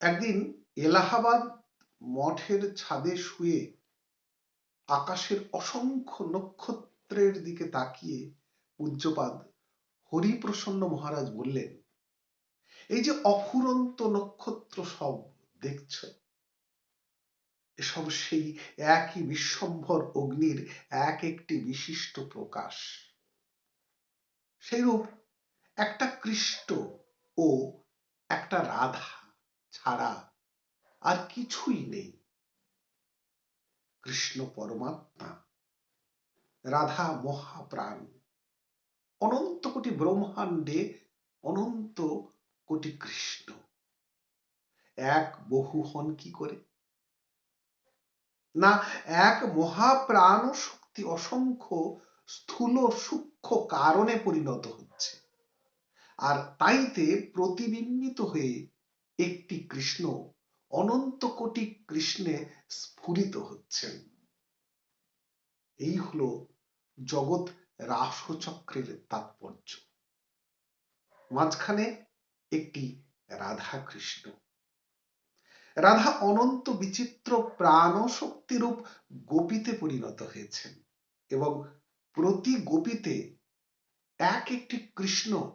একদিন এলাহাবাদ মঠের ছাদে শুয়ে আকাশের অসংখ্য নক্ষত্রের দিকে তাকিয়ে পূজ্যপাদ হরিপ্রসন্ন মহারাজ বললেন, এই যে অফুরন্ত নক্ষত্র সব দেখছ, এসব সেই একই বিশ্বম্ভর অগ্নির এক একটি বিশিষ্ট প্রকাশ। সেইরূপ একটা কৃষ্ট ও একটা রাধা। ছাড়া আর কিছুই নেই। কৃষ্ণ পরমাত্মা, রাধা মহাপ্রাণ, অনন্ত কোটি ব্রহ্মাণ্ডে অনন্ত কোটি কৃষ্ণ। এক বহু হন কি করে? না, এক মহাপ্রাণ শক্তি অসংখ্য স্থূল সূক্ষ্ম কারণে পরিণত হচ্ছে। আর তাইতে প্রতিবিম্বিত হয়ে একটি কৃষ্ণ অনন্ত কোটি কৃষ্ণে স্ফুরিত হচ্ছেন। এই হলো জগৎ রাসচক্রের তাৎপর্য। মাঝখানে একটি রাধা কৃষ্ণ রাধা অনন্ত বিচিত্র প্রাণ শক্তিরূপ গোপীতে পরিণত হয়েছেন এবং প্রতি গোপীতে এক একটি কৃষ্ণ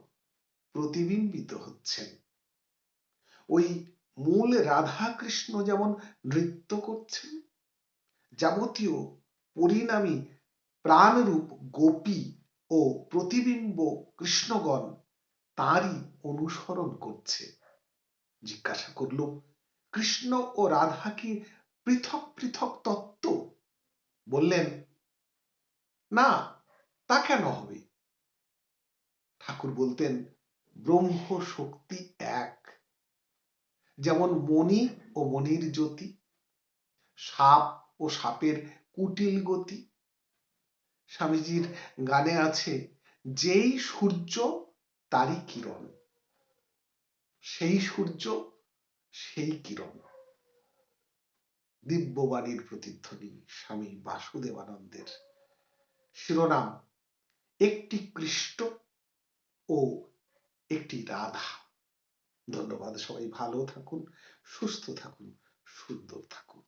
প্রতিবিম্বিত হচ্ছেন। ওই মূল রাধা কৃষ্ণ যেমন নৃত্য করছেন, যাবতীয় পরিণামী প্রাণরূপ গোপী ও প্রতিবিম্ব কৃষ্ণগণ তারই অনুসরণ করছে। জিজ্ঞাসা করল, কৃষ্ণ ও রাধা কি পৃথক পৃথক তত্ত্ব? বললেন, না, তা কেন হবে? ঠাকুর বলতেন ব্রহ্ম শক্তি এক যেমন মণি ও মণির জ্যোতি, সাপ ও সাপের কুটিল গতি। স্বামীজির গানে আছে, যেই সূর্য, তারই কিরণ। সেই সূর্য, সেই কিরণ। দিব্যবাণীর প্রতিধ্বনি স্বামী বাসুদেবানন্দের। শিরোনাম, একটি কৃষ্ট ও একটি রাধা। ধন্যবাদ সবাই ভালো থাকুন সুস্থ থাকুন সুন্দর থাকুন।